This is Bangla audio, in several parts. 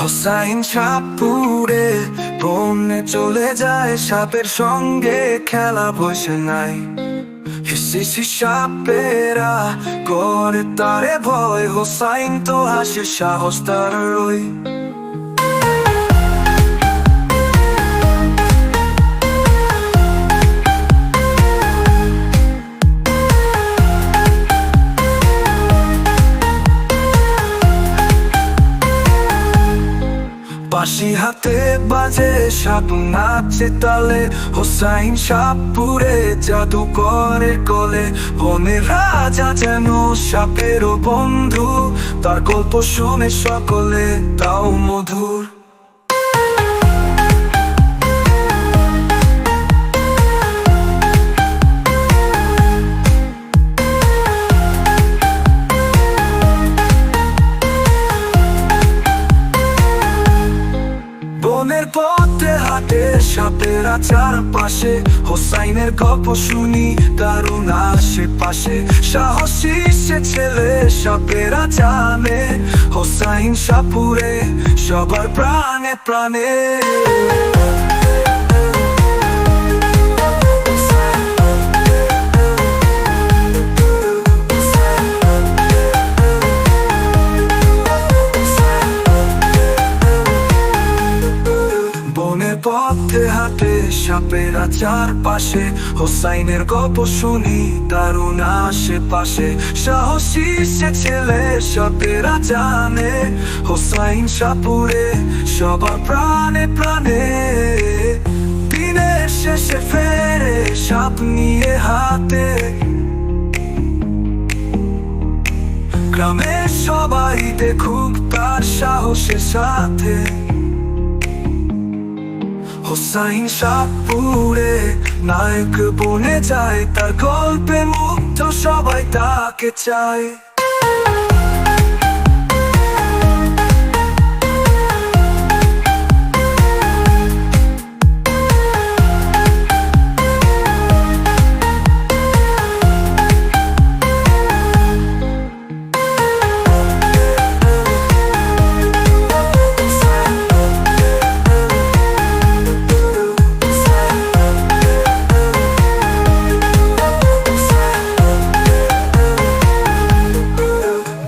হোসাইন সাপুরে বনে চলে যায়, সাপের সঙ্গে খেলা বসে নাই। সাপেরা করে তারে ভয়, হোসাইন তো আসে সাহস তার রই বাঁশি হাতে বাজে সাপ নাচে তালে। হোসাইন সাপুরে জাদু করে কলে। বনের রাজা যেন সাপেরও বন্ধু, তার গল্প শুনে সকলে তাও মধুর। বনের পথে হাটে, সাপের আচার পাশে হোসাইনের গল্প শুনি, দারুণ আশেপাশে। সাহসী সে ছেলে, সাপেরা জানে, হোসাইন সাপুরে, সবার প্রাণে প্রাণে। পথে সাপের আচার পাশে হোসাইনের গল্প শুনি, দারুণ আশেপাশে। সাহসী সে ছেলে, সাপেরা জানে। হোসাইন সাপুরে, সবার প্রাণে প্রাণে। দিনের শেষে ফেরে, সাপ নিয়ে হাতে। গ্রামের সবাই দেখুক তার সাহসের সাথে। হোসাইন সাপুরে নায়ক বনে যায় তার গল্পে মুগ্ধ সবাই তাকে চায়।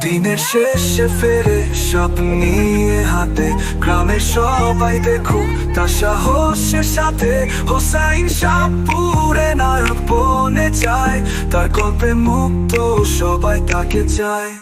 দিনের শেষে ফেরে সব নিয়ে হাতে গ্রামের সবাই দেখুক তার সাহসের সাথে। হোসাইন সাপুরে নায়ক বনে চায় তার গল্পে মুক্ত সবাই তাকে চায়।